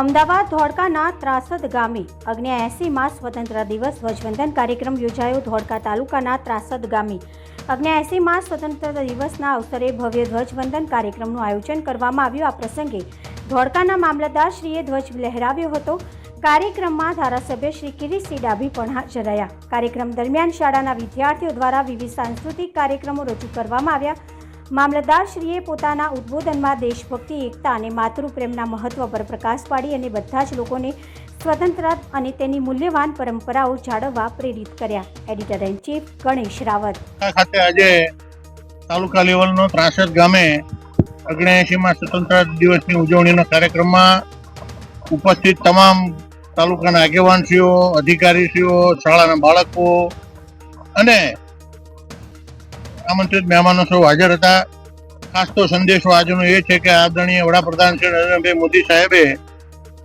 અમદાવાદ ધોળકાના ત્રાસદ ગામે અગ્નિ એસીમાં સ્વતંત્ર દિવસ ધ્વજવંદન કાર્યક્રમ યોજાયો ધોળકા તાલુકાના ત્રાસદ ગામે. અગ્નિ એસીમાં સ્વતંત્રતા દિવસના અવસરે ભવ્ય ધ્વજવંદન કાર્યક્રમનું આયોજન કરવામાં આવ્યું. આ પ્રસંગે ધોળકાના મામલતદારશ્રીએ ધ્વજ લહેરાવ્યો હતો. કાર્યક્રમમાં ધારાસભ્ય શ્રી કિરીટસિંહ ડાભી પણ હાજર રહ્યા. કાર્યક્રમ દરમિયાન શાળાના વિદ્યાર્થીઓ દ્વારા વિવિધ સાંસ્કૃતિક કાર્યક્રમો રજૂ કરવામાં આવ્યા. મામલતદારશ્રીએ પોતાના ઉદ્બોધનમાં દેશભક્તિ, એકતા અને માતૃપ્રેમના મહત્વ પર પ્રકાશ પાડી અને બધા જ લોકોને સ્વતંત્ર અને તેની મૂલ્યવાન પરંપરાઓ જાળવવા પ્રેરિત કર્યા. Editor in chief Ganesh Rawat. ખાતે આજે તાલુકા લેવલનો ત્રાસદ ગામે અગ્નેસીમાં સ્વતંત્ર દિવસની ઉજવણીના કાર્યક્રમમાં ઉપસ્થિત તમામ તાલુકાના આગેવાનશ્રીઓ, અધિકારીશ્રીઓ, શાળાના બાળકો અને આમંત્રિત મહેમાનો સૌ હાજર હતા. ખાસ તો સંદેશો આજનો એ છે કે આદરણીય વડાપ્રધાન શ્રી નરેન્દ્રભાઈ મોદી સાહેબે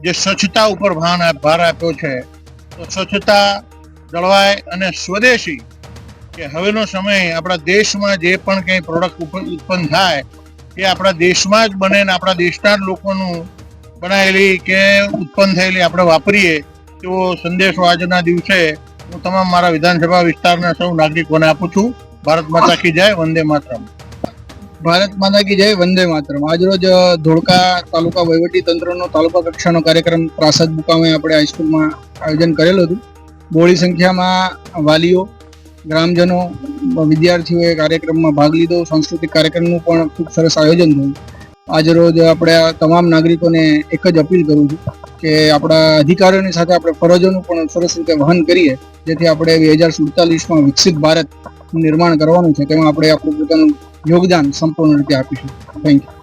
જે સ્વચ્છતા ઉપર ભાન ભાર આપ્યો છે, તો સ્વચ્છતા જળવાય અને સ્વદેશી કે હવેનો સમય આપણા દેશમાં જે પણ કંઈ પ્રોડક્ટ ઉત્પન્ન થાય, એ આપણા દેશમાં જ બને ને આપણા દેશના જ લોકોનું બનાવેલી કે ઉત્પન્ન થયેલી આપણે વાપરીએ, તેવો સંદેશો આજના દિવસે હું તમામ મારા વિધાનસભા વિસ્તારના સૌ નાગરિકોને આપું છું. ભારત માતા કી જય, વંદે માતરમ. ભારત માતા કી જય, વંદે માતરમ. આજરોજ ધોળકા તાલુકા વહીવટી તંત્રનો તાલુકા કક્ષાનો કાર્યક્રમ પ્રાસાદ મુકામે આપણે હાઈસ્કૂલમાં આયોજન કરેલું હતું. બોળી સંખ્યામાં વાલીઓ, ગ્રામજનો વિદ્યાર્થીઓએ કાર્યક્રમમાં ભાગ લીધો. સાંસ્કૃતિક કાર્યક્રમનું પણ ખૂબ સરસ આયોજન થયું. આજરોજ આપણે તમામ નાગરિકોને એક જ અપીલ કરું છું કે આપણા અધિકારીઓની સાથે આપણે ફરજોનું પણ સરસ રીતે વહન કરીએ, જેથી આપણે બે હજાર સુડતાલીસમાં વિકસિત ભારતનું નિર્માણ કરવાનું છે તેમાં આપણે આપણું પોતાનું યોગદાન સંપૂર્ણ રીતે આપીશું. Thank you